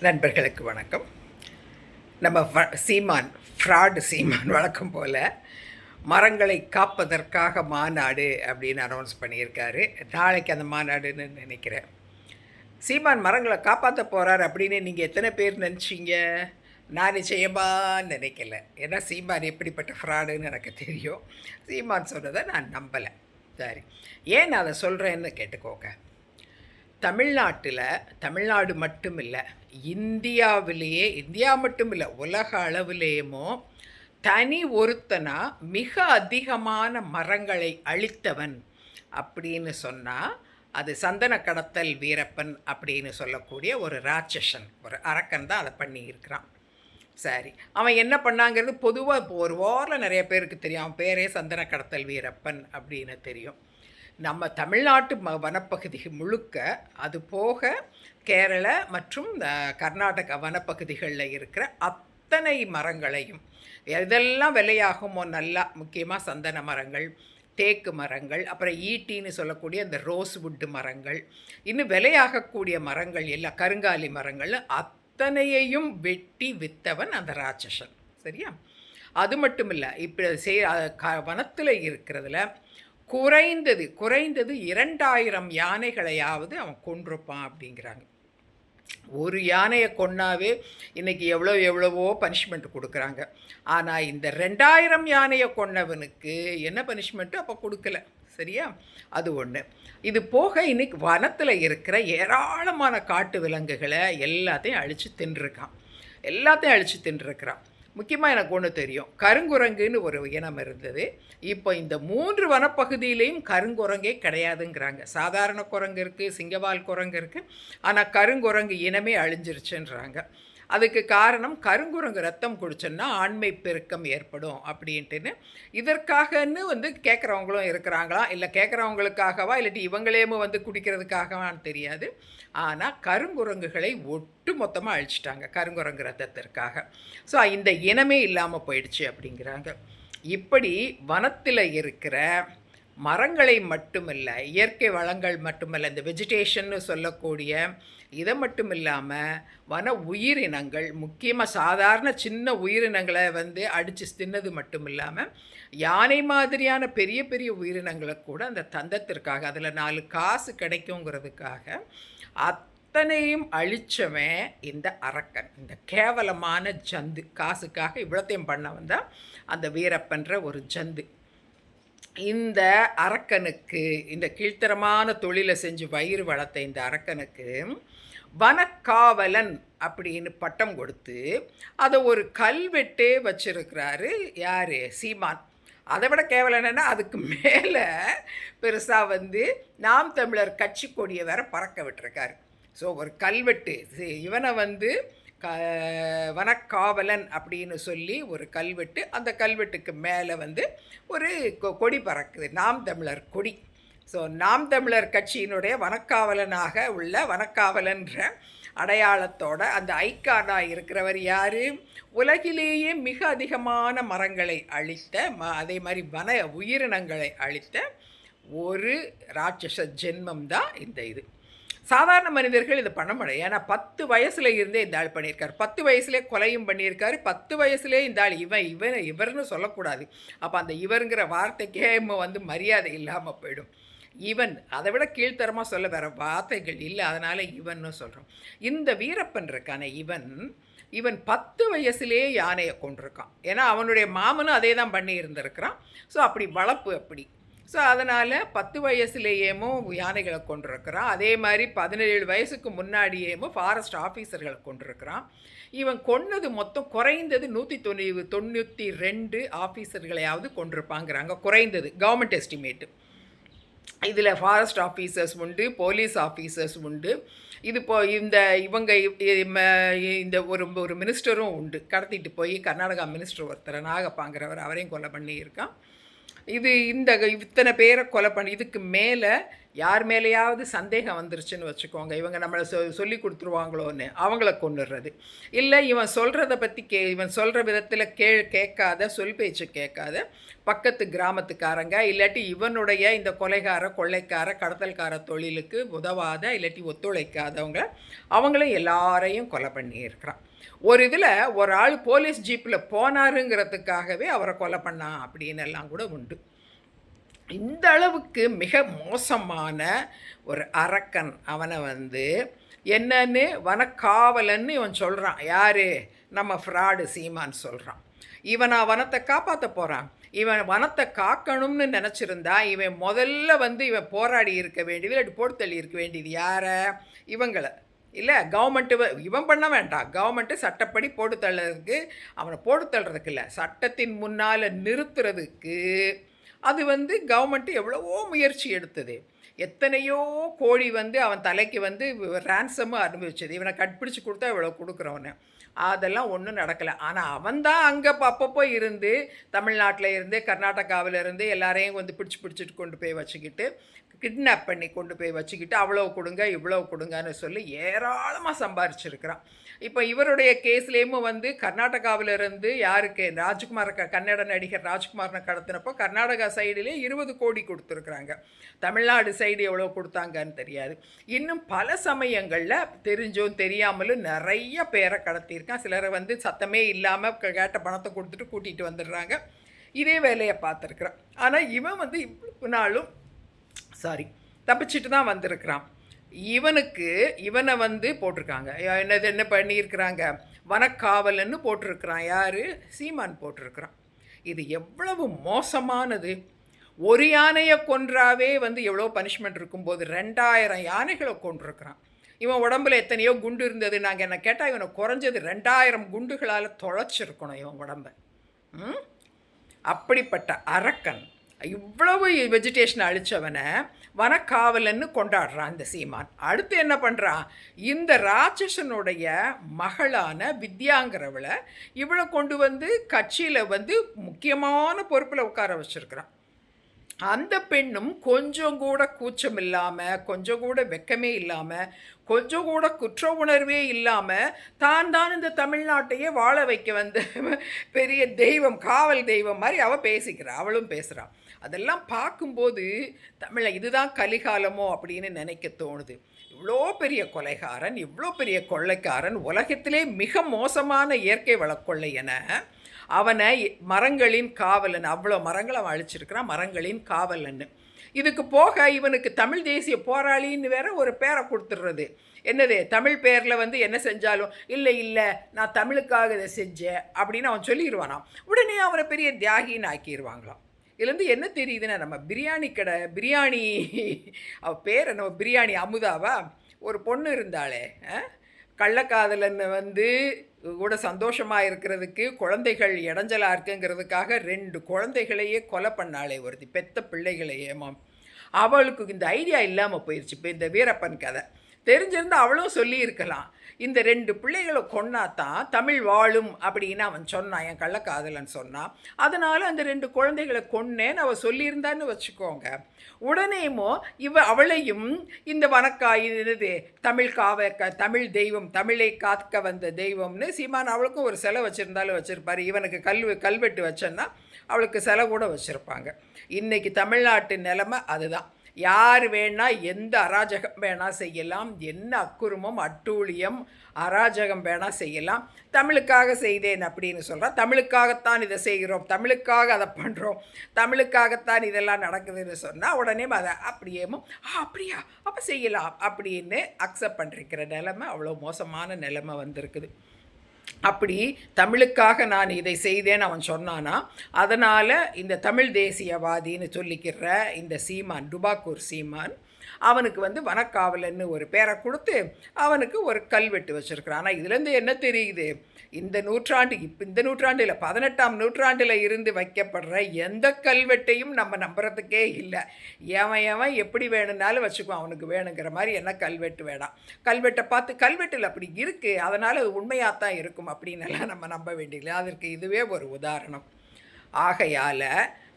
நண்பர்களுக்கு வணக்கம். நம்ம சீமான் ஃப்ராடு சீமான் வழக்கம் போல் மரங்களை காப்பதற்காக மாநாடு அப்படின்னு அனௌன்ஸ் பண்ணியிருக்காரு. நாளைக்கு அந்த மாநாடுன்னு நினைக்கிறேன். சீமான் மரங்களை காப்பாற்ற போகிறார் அப்படின்னு நீங்கள் எத்தனை பேர் நினச்சிங்க? நான் நிச்சயமாக நினைக்கல. ஏன்னா சீமான் எப்படிப்பட்ட ஃப்ராடுன்னு எனக்கு தெரியும். சீமான் சொன்னதை நான் நம்பலை. சரி. ஏன் நான் அதை சொல்கிறேன்னு கேட்டுக்கோங்க. தமிழ்நாட்டில் தமிழ்நாடு மட்டும் இல்லை இந்தியாவிலேயே இந்தியா மட்டும் இல்லை உலக அளவிலேயுமோ தனி ஒருத்தனா மிக அதிகமான மரங்களை அழித்தவன் அப்படின்னு சொன்னால் அது சந்தன கடத்தல் வீரப்பன் அப்படின்னு சொல்லக்கூடிய ஒரு ராட்சசன் ஒரு அரக்கன் தான் அதை பண்ணியிருக்கிறான் சரி அவன் என்ன பண்ணாங்கிறது பொதுவாக இப்போ ஒரு ஓரில் நிறைய பேருக்கு தெரியும். அவன் பேரே சந்தன கடத்தல் வீரப்பன் அப்படின்னு தெரியும். நம்ம தமிழ்நாட்டு ம வனப்பகுதி முழுக்க அது போக கேரள மற்றும் கர்நாடக வனப்பகுதிகளில் இருக்கிற அத்தனை மரங்களையும் எதெல்லாம் விலையாகுமோ நல்லா முக்கியமாக சந்தன மரங்கள் தேக்கு மரங்கள் அப்புறம் ஈட்டின்னு சொல்லக்கூடிய இந்த ரோஸ் வுட்டு மரங்கள் இன்னும் விலையாகக்கூடிய மரங்கள் எல்லாம் கருங்காலி மரங்கள் அத்தனையையும் வெட்டி வித்தவன் அந்த ராட்சசன். சரியா? அது மட்டும் இல்லை இப்போ செய் க வனத்தில் இருக்கிறதுல குறைந்தது குறைந்தது இரண்டாயிரம் யானைகளையாவது அவன் கொண்டிருப்பான் அப்படிங்கிறாங்க. ஒரு யானையை கொன்னாவே இன்றைக்கி எவ்வளோ எவ்வளவோ பனிஷ்மெண்ட் கொடுக்குறாங்க. ஆனால் இந்த ரெண்டாயிரம் யானையை கொன்னவனுக்கு என்ன பனிஷ்மெண்ட்டு அப்போ கொடுக்கல. சரியா? அது ஒன்று இது போக இன்னைக்கு வனத்தில் இருக்கிற ஏராளமான காட்டு விலங்குகளை எல்லாத்தையும் அழித்து தின்றுருக்கான். எல்லாத்தையும் அழித்து தின்றுருக்கிறான். முக்கியமாக எனக்கு ஒன்று தெரியும். கருங்குரங்குன்னு ஒரு இனம் இருந்தது. இப்போ இந்த மூன்று வனப்பகுதியிலையும் கருங்குரங்கே கிடையாதுங்கிறாங்க. சாதாரண குரங்கு இருக்குது சிங்கவால் குரங்கு இருக்குது ஆனால் கருங்குரங்கு இனமே அழிஞ்சிருச்சுன்றாங்க. அதுக்கு காரணம் கருங்குரங்கு ரத்தம் குடிச்சோன்னா ஆண்மை பெருக்கம் ஏற்படும் அப்படின்ட்டுன்னு. இதற்காகன்னு வந்து கேட்குறவங்களும் இருக்கிறாங்களா? இல்லை கேட்குறவங்களுக்காகவா? இல்லாட்டி இவங்களேமோ வந்து குடிக்கிறதுக்காகவான்னு தெரியாது. ஆனால் கருங்குரங்குகளை ஒட்டு மொத்தமாக அழிச்சிட்டாங்க கருங்குரங்கு ரத்தத்திற்காக. ஸோ இந்த இனமே இல்லாமல் போயிடுச்சு அப்படிங்கிறாங்க. இப்படி வனத்தில் இருக்கிற மரங்களை மட்டுமல்ல இயற்கை வளங்கள் மட்டுமல்ல இந்த வெஜிடேஷன்னு சொல்லக்கூடிய இதை மட்டும் இல்லாமல் வன உயிரினங்கள் முக்கியமாக சாதாரண சின்ன உயிரினங்களை வந்து அடித்து தின்னது மட்டும் இல்லாமல் யானை மாதிரியான பெரிய பெரிய உயிரினங்களை கூட அந்த தந்தத்திற்காக அதில் நாலு காசு கிடைக்குங்கிறதுக்காக அத்தனையும் அழிச்சவன் இந்த அரக்கன். இந்த கேவலமான ஜந்து காசுக்காக இவ்வளோத்தையும் பண்ண வந்தால் அந்த வீரப்பன்ற ஒரு ஜந்து. இந்த அரக்கனுக்கு இந்த கீழ்த்தரமான தொழிலை செஞ்சு வயிறு வளர்த்த இந்த அரக்கனுக்கு வனக்காவலன் அப்படின்னு பட்டம் கொடுத்து அதை ஒரு கல்வெட்டே வச்சிருக்கிறாரு யார்? சீமான். அதை விட கேவலம் என்னென்னா அதுக்கு மேலே பெருசாக வந்து நாம் தமிழர் கட்சி கொடியை வேற பறக்க விட்டுருக்காரு. ஸோ ஒரு கல்வெட்டு இவனை வந்து க வனக்காவலன் அப்படின்னு சொல்லி ஒரு கல்வெட்டு அந்த கல்வெட்டுக்கு மேலே வந்து ஒரு கொ- கொடி பறக்குது. நாம் தமிழர் கொடி. ஸோ நாம் தமிழர் கட்சியினுடைய வனக்காவலனாக உள்ள வனக்காவலன்ற அடையாளத்தோட அந்த ஐக்கானாக இருக்கிறவர் யார்? உலகிலேயே மிக அதிகமான மரங்களை அழித்த ம அதே மாதிரி வன உயிரினங்களை அழித்த ஒரு ராட்சச ஜென்மம் தான் இந்த இது. சாதாரண மனிதர்கள் இதை பண்ண முடியாது ஏன்னா பத்து வயசுல இருந்தே இந்த ஆள் பண்ணியிருக்காரு. பத்து வயசுலேயே கொலையும் பண்ணியிருக்காரு. பத்து வயசுலேயே இந்த ஆள் இவன் இவன் இவர்னு சொல்லக்கூடாது. அப்போ அந்த இவருங்கிற வார்த்தைக்கே நம்ம வந்து மரியாதை இல்லாமல் போயிடும். இவன் அதை விட கீழ்த்தரமாக சொல்ல வேற வார்த்தைகள் இல்லை. அதனால் இவன்னு சொல்கிறோம் இந்த வீரப்பன் இருக்கான இவன் இவன் பத்து வயசுலேயே யானையை கொண்டிருக்கான் ஏன்னா அவனுடைய மாமனும் அதே தான் பண்ணி இருந்திருக்கிறான் ஸோ அப்படி வளர்ப்பு அப்படி. ஸோ அதனால் பத்து வயசுலேயேமோ யானைகளை கொண்டிருக்கிறான் அதே மாதிரி பதினேழு வயசுக்கு முன்னாடியேமோ ஃபாரஸ்ட் ஆஃபீஸர்களை கொண்டிருக்கிறான் இவன் கொன்னது மொத்தம் குறைந்தது நூற்றி தொண்ணூறு தொண்ணூற்றி ரெண்டு ஆஃபீஸர்களையாவது கொண்டிருப்பாங்கிறாங்க. குறைந்தது கவர்மெண்ட் எஸ்டிமேட்டு இதில் ஃபாரஸ்ட் ஆஃபீஸர்ஸ் உண்டு போலீஸ் ஆஃபீஸர்ஸ் உண்டு. இது போ இந்த இவங்க இந்த ஒரு ஒரு மினிஸ்டரும் உண்டு. கடத்திட்டு போய் கர்நாடகா மினிஸ்டர் ஒருத்தர் நாகப்பாங்கிறவர் அவரையும் கொலை பண்ணியிருக்கான். இது இந்த இத்தனை பேரை கொலை பண்ணி இதுக்கு மேலே யார் மேலேயாவது சந்தேகம் வந்துருச்சுன்னு வச்சுக்கோங்க. இவங்க நம்மளை சொ சொல்லி கொடுத்துருவாங்களோன்னு அவங்கள கொண்டுடுறது இல்லை இவன் சொல்கிறத பற்றி கே இவன் சொல்கிற விதத்தில் கே கேட்காத சொல் பேச்சு கேட்காத பக்கத்து கிராமத்துக்காரங்க இல்லாட்டி இவனுடைய இந்த கொலைகார கொள்ளைக்கார கடத்தல்கார தொழிலுக்கு உதவாத இல்லாட்டி ஒத்துழைக்காதவங்க அவங்களும் எல்லாரையும் கொலை பண்ணியிருக்கிறான். ஒரு இதில் ஒரு ஆள் போலீஸ் ஜீப்பில் போனாருங்கிறதுக்காகவே அவரை கொலை பண்ணான் அப்படின்னு எல்லாம் கூட உண்டு. இந்த அளவுக்கு மிக மோசமான ஒரு அரக்கன் அவனை வந்து என்னன்னு வனக்காவலன்னு இவன் சொல்கிறான் யார்? நம்ம ஃப்ராடு சீமான் சொல்கிறான் இவன் வனத்தை காப்பாற்ற போகிறான் இவன் வனத்தை காக்கணும்னு நினச்சிருந்தா இவன் முதல்ல வந்து இவன் போராடி இருக்க வேண்டியது இல்லாட்டி போட்டு தள்ளி இருக்க வேண்டியது யாரை? இவங்களை. இல்லை கவர்மெண்ட்டு இவன் பண்ண வேண்டாம். கவர்மெண்ட்டு சட்டப்படி போட்டு தள்ளுறதுக்கு அவனை போட்டு தள்ளுறதுக்கு இல்லை. சட்டத்தின் முன்னால் நிறுத்துறதுக்கு அது வந்து கவர்மெண்ட்டு எவ்வளவோ முயற்சி எடுத்தது. எத்தனையோ கோழி வந்து அவன் தலைக்கு வந்து ரேன்சமும் அனுபவிச்சது. இவனை கட்பிடிச்சு கொடுத்தா இவ்வளோ கொடுக்குறவனு அதெல்லாம் ஒன்றும் நடக்கலை. ஆனால் அவன் தான் அங்கே அப்பப்போ இருந்து தமிழ்நாட்டில் இருந்து கர்நாடகாவில் இருந்து எல்லாரையும் வந்து பிடிச்சி பிடிச்சிட்டு கொண்டு போய் வச்சுக்கிட்டு கிட்னாப் பண்ணி கொண்டு போய் வச்சுக்கிட்டு அவ்வளோ கொடுங்க இவ்வளோ கொடுங்கன்னு சொல்லி ஏராளமாக சம்பாரிச்சிருக்கிறான். இப்போ இவருடைய கேஸ்லேயும் வந்து கர்நாடகாவிலிருந்து யாருக்கு? ராஜ்குமார் க கன்னட நடிகர் ராஜ்குமார்னு கடத்தினப்போ கர்நாடகா சைடுலேயே இருபது கோடி கொடுத்துருக்குறாங்க. தமிழ்நாடு சைடு எவ்வளோ கொடுத்தாங்கன்னு தெரியாது. இன்னும் பல சமயங்களில் தெரிஞ்சும் தெரியாமலும் நிறைய பேரை கடத்தியிருக்கான் சிலரை வந்து சத்தமே இல்லாமல் கேட்ட பணத்தை கொடுத்துட்டு கூட்டிகிட்டு வந்துடுறாங்க. இதே வேலையை பார்த்துருக்குறான். ஆனால் இவன் வந்து இவ்வளவு நாளும் சாரி தப்பிச்சிட்டு தான் வந்திருக்கிறான். இவனுக்கு இவனை வந்து போட்டிருக்காங்க. என்னது என்ன பண்ணியிருக்கிறாங்க? வனக்காவலன்னு போட்டிருக்கிறான். யார்? சீமான் போட்டிருக்கிறான். இது எவ்வளவு மோசமானது. ஒரு யானையை கொன்றாவே வந்து எவ்வளோ பனிஷ்மெண்ட் இருக்கும்போது ரெண்டாயிரம் யானைகளை கொண்டிருக்கிறான் இவன் உடம்புல எத்தனையோ குண்டு இருந்தது. நாங்கள் என்ன கேட்டால் இவனை குறைஞ்சது ரெண்டாயிரம் குண்டுகளால் தொலைச்சிருக்கணும் இவன் உடம்ப. அப்படிப்பட்ட அரக்கன் இவ்வளவு வெஜிடேஷன் அழித்தவனை வனக்காவலன்னு கொண்டாடுறான் இந்த சீமான். அடுத்து என்ன பண்ணுறான் இந்த ராட்சசனுடைய மகளான வித்யாங்கிறவளை இவளை கொண்டு வந்து கட்சியில் வந்து முக்கியமான பொறுப்பில் உட்கார வச்சுருக்கிறான். அந்த பெண்ணும் கொஞ்சம் கூட கூச்சம் இல்லாமல் கொஞ்சம் கூட வெக்கமே இல்லாமல் கொஞ்சம் கூட குற்ற உணர்வே இல்லாமல் தான் தான் இந்த தமிழ்நாட்டையே வாழ வைக்க வந்த பெரிய தெய்வம் காவல் தெய்வம் மாதிரி அவள் பேசிக்கிறாள் அவளும் பேசுகிறாள் அதெல்லாம் பார்க்கும்போது தமிழை இதுதான் கலிகாலமோ அப்படின்னு நினைக்க தோணுது. இவ்வளோ பெரிய கொலைகாரன் இவ்வளோ பெரிய கொள்ளைக்காரன் உலகத்திலே மிக மோசமான இயற்கை வளக்கொள்ளை என அவனை மரங்களின் காவலன் அவ்வளோ மரங்களை அவன் அழிச்சிருக்கிறான் மரங்களின் காவலன்னு. இதுக்கு போக இவனுக்கு தமிழ் தேசிய போராளின்னு வேற ஒரு பேரை கொடுத்துடுறது. என்னது தமிழ் பேரில் வந்து என்ன செஞ்சாலும் இல்லை இல்லை நான் தமிழுக்காக இதை செஞ்சேன் அப்படின்னு அவன் சொல்லிடுவானாம். உடனே அவனை பெரிய தியாகின்னு ஆக்கிடுவாங்களாம். இதுலேருந்து என்ன தெரியுதுன்னா நம்ம பிரியாணி கடை பிரியாணி அவ பேர் நம்ம பிரியாணி அமுதாவா? ஒரு பொண்ணு இருந்தாளே கள்ளக்காதலன் வந்து கூட சந்தோஷமாக இருக்கிறதுக்கு குழந்தைகள் இடைஞ்சலாக இருக்குங்கிறதுக்காக ரெண்டு குழந்தைகளையே கொலை பண்ணாளே ஒருத்தி பெத்த பிள்ளைகளையே அவளுக்கு இந்த ஐடியா இல்லாமல் போயிடுச்சு இப்போ இந்த வீரப்பன் கதை. தெரிஞ்சிருந்து அவளும் சொல்லியிருக்கலாம். இந்த ரெண்டு பிள்ளைகளை கொன்னா தான் தமிழ் வாழும் அப்படின்னு அவன் சொன்னான் என் கள்ளக்காதலன் சொன்னான். அதனால் அந்த ரெண்டு குழந்தைகளை கொன்னேன்னு அவள் சொல்லியிருந்தான்னு வச்சுக்கோங்க. உடனேமோ இவ அவளையும் இந்த வனக்காய் இது தமிழ் காவ க தமிழ் தெய்வம் தமிழை காக்க வந்த தெய்வம்னு சீமான் அவளுக்கும் ஒரு சிலை வச்சுருந்தாலும் வச்சுருப்பார். இவனுக்கு கல் கல்வெட்டு வச்சேன்னா அவளுக்கு சிலை கூட வச்சுருப்பாங்க. இன்றைக்கி தமிழ்நாட்டு நிலமை அதுதான். யார் வேணால் எந்த அராஜகம் வேணால் செய்யலாம் என்ன அக்குருமம் அட்டூழியம் அராஜகம் வேணால் செய்யலாம். தமிழுக்காக செய்தேன் அப்படின்னு சொல்கிறான் தமிழுக்காகத்தான் இதை செய்கிறோம். தமிழுக்காக அதை பண்ணுறோம் தமிழுக்காகத்தான் இதெல்லாம் நடக்குதுன்னு சொன்னால் உடனே அதை அப்படியேமோ அப்படியா? அப்போ செய்யலாம். அப்படின்னு அக்செப்ட் பண்ணிருக்கிற நிலமை அவ்வளோ மோசமான நிலமை வந்திருக்குது. அப்படி தமிழுக்காக நான் இதை செய்தேன்னு அவன் சொன்னானா அதனால் இந்த தமிழ் தேசியவாதின்னு சொல்லிக்கிற இந்த சீமான் டுபாக்கூர் சீமான் அவனுக்கு வந்து வனக்காவலன்னு ஒரு பேரை கொடுத்து அவனுக்கு ஒரு கல்வெட்டு வச்சுருக்கிறான். ஆனால் இதுலேருந்து என்ன தெரியுது? இந்த நூற்றாண்டு இப்போ இந்த நூற்றாண்டில் பதினெட்டாம் நூற்றாண்டில் இருந்து வைக்கப்படுற எந்த கல்வெட்டையும் நம்ம நம்புறதுக்கே இல்லை. எவன் எவன் எப்படி வேணும்னாலும் வச்சுக்குவான். அவனுக்கு வேணுங்கிற மாதிரி என்ன கல்வெட்டு வேணாம். கல்வெட்டை பார்த்து கல்வெட்டில் அப்படி இருக்குது அதனால் அது உண்மையாக தான் இருக்கும் அப்படின்னு எல்லாம் நம்ம நம்ப வேண்டியதில்லை. அதற்கு இதுவே ஒரு உதாரணம். ஆகையால்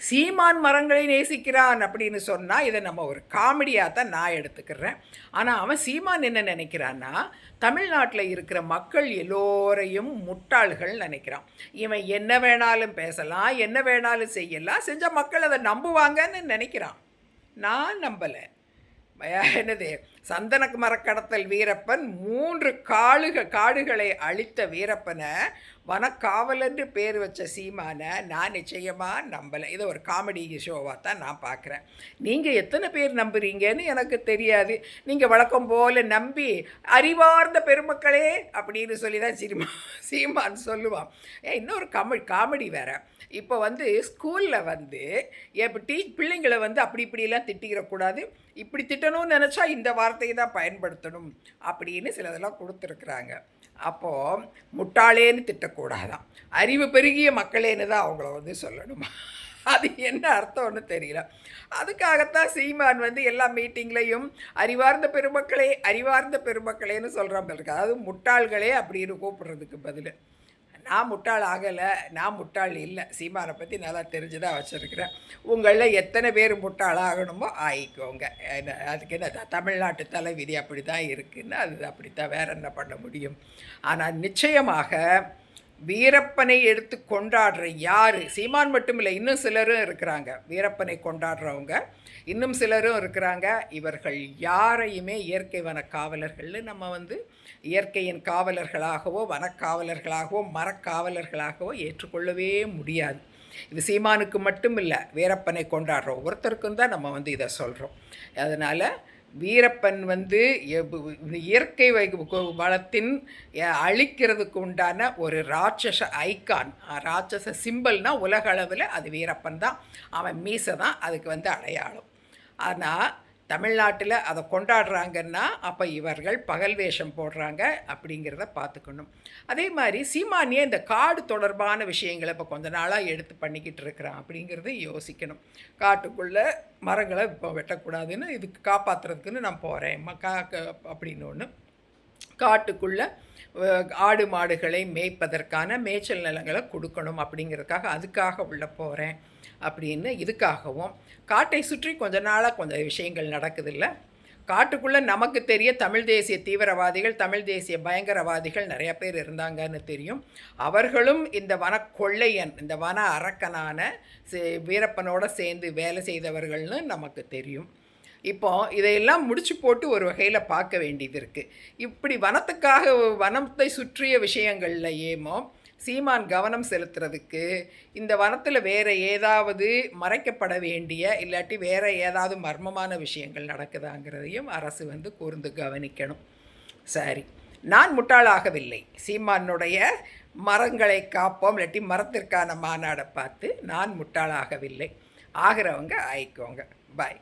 சீமான் மரங்களை நேசிக்கிறான் அப்படின்னு சொன்னால் இதை நம்ம ஒரு காமெடியாக தான் நான் எடுத்துக்கிறேன். ஆனால் அவன் சீமான் என்ன நினைக்கிறான்னா தமிழ்நாட்டில் இருக்கிற மக்கள் எல்லோரையும் முட்டாள்கள் நினைக்கிறான். இவன் என்ன வேணாலும் பேசலாம் என்ன வேணாலும் செய்யலாம் செஞ்சால் மக்கள் அதை நம்புவாங்கன்னு நினைக்கிறான். நான் நம்பலை. என்னது? சந்தன மரக்கடத்தல் வீரப்பன் மூன்று காடுக காடுகளை அழித்த வீரப்பனை வனக்காவலன்று பேர் வச்ச சீமானை நான் நிச்சயமாக நம்பலை. இதை ஒரு காமெடி ஷோவாக தான் நான் பார்க்குறேன். நீங்கள் எத்தனை பேர் நம்புறீங்கன்னு எனக்கு தெரியாது. நீங்கள் வழக்கம் போல் நம்பி அறிவார்ந்த பெருமக்களே அப்படின்னு சொல்லி தான் சீமா சீமான் சொல்லுவான். ஏ இன்னொரு கமல் காமெடி வேறு. இப்போ வந்து ஸ்கூலில் வந்து இப்போ டீ பிள்ளைங்களை வந்து அப்படி இப்படிலாம் திட்டிக்கிறக்கூடாது. இப்படி திட்டணும்னு நினச்சா இந்த வார்த்தையை தான் பயன்படுத்தணும் அப்படின்னு சிலதெல்லாம் கொடுத்துருக்குறாங்க. அப்போது முட்டாளேன்னு கூடாதான் அறிவு பெருகிய மக்களேன்னு தான் அவங்கள வந்து சொல்லணுமா? அது என்ன அர்த்தம்னு தெரியல. அதுக்காகத்தான் சீமான் வந்து எல்லா மீட்டிங்லேயும் அறிவார்ந்த பெருமக்களே அறிவார்ந்த பெருமக்களேன்னு சொல்கிறான் இருக்கு அதாவது முட்டாள்களே அப்படின்னு கூப்பிடுறதுக்கு பதில். நான் முட்டாள் ஆகலை நான் முட்டாள் இல்லை. சீமானை பற்றி நல்லா தெரிஞ்சு தான் வச்சுருக்கிறேன். உங்களில் எத்தனை பேர் முட்டாள் ஆகணுமோ ஆயிக்கோங்க. என்ன அதுக்கு என்ன தமிழ்நாட்டு தலைவிதி அப்படி தான் இருக்குன்னு அது அப்படி தான் வேற என்ன பண்ண முடியும்? ஆனால் நிச்சயமாக வீரப்பனை எடுத்து கொண்டாடுற யார்? சீமான் மட்டும் இல்லை இன்னும் சிலரும் இருக்கிறாங்க. வீரப்பனை கொண்டாடுறவங்க இன்னும் சிலரும் இருக்கிறாங்க. இவர்கள் யாரையுமே இயற்கை வன காவலர்கள்னு நம்ம வந்து இயற்கையின் காவலர்களாகவோ வனக்காவலர்களாகவோ மரக்காவலர்களாகவோ ஏற்றுக்கொள்ளவே முடியாது. இது சீமானுக்கு மட்டும் இல்லை வீரப்பனை கொண்டாடுறோம் ஒருத்தருக்கும் தான் நம்ம வந்து இதை சொல்கிறோம் அதனால் வீரப்பன் வந்து இயற்கை வளத்தின் அழிக்கிறதுக்கு உண்டான ஒரு ராட்சச ஐக்கான் ராட்சச சிம்பிள்னால் உலக அளவில் அது வீரப்பன் தான். அவன் மீசை தான் அதுக்கு வந்து அடையாளம். ஆனால் தமிழ்நாட்டில் அதை கொண்டாடுறாங்கன்னா அப்போ இவர்கள் பகல் வேஷம் போடுறாங்க அப்படிங்கிறத பார்த்துக்கணும். அதே மாதிரி சீமானியே இந்த காடு தொடர்பான விஷயங்களை இப்போ கொஞ்ச நாளாக எடுத்து பண்ணிக்கிட்டு இருக்கிறான் அப்படிங்கிறத யோசிக்கணும். காட்டுக்குள்ளே மரங்களை இப்போ வெட்டக்கூடாதுன்னு இதுக்கு காப்பாற்றுறதுக்குன்னு நான் போகிறேன் கா அப்படின்னு ஒன்று காட்டுக்குள்ளே ஆடு மாடுகளை மேய்ப்பதற்கான மேய்ச்சல் நிலங்களை கொடுக்கணும் அப்படிங்கிறதுக்காக அதுக்காக உள்ள போகிறேன் அப்படின்னு இதுக்காகவும். காட்டை சுற்றி கொஞ்ச நாளாக கொஞ்சம் விஷயங்கள் நடக்குதில்ல. காட்டுக்குள்ளே நமக்கு தெரிய தமிழ் தேசிய தீவிரவாதிகள் தமிழ் தேசிய பயங்கரவாதிகள் நிறைய பேர் இருந்தாங்கன்னு தெரியும். அவர்களும் இந்த வன கொள்ளையன் இந்த வன அரக்கனான வீரப்பனோடு சேர்ந்து வேலை செய்தவர்கள்னு நமக்கு தெரியும். இப்போ இதையெல்லாம் முடிச்சு போட்டு ஒரு வகையில் பார்க்க வேண்டியது இருக்குது இப்படி வனத்துக்காக வனத்தை சுற்றிய விஷயங்கள்லையேமோ சீமான் கவனம் செலுத்துறதுக்கு இந்த வனத்தில் வேறு ஏதாவது மறைக்கப்பட வேண்டிய இல்லாட்டி வேறு ஏதாவது மர்மமான விஷயங்கள் நடக்குதாங்கிறதையும் அரசு வந்து கூர்ந்து கவனிக்கணும். சரி. நான் முட்டாளாகவில்லை. சீமானுடைய மரங்களை காப்போம் இல்லாட்டி மரத்திற்கான மாநாடை பார்த்து நான் முட்டாளாகவில்லை. ஆகிறவங்க ஆயிக்கோங்க. பாய்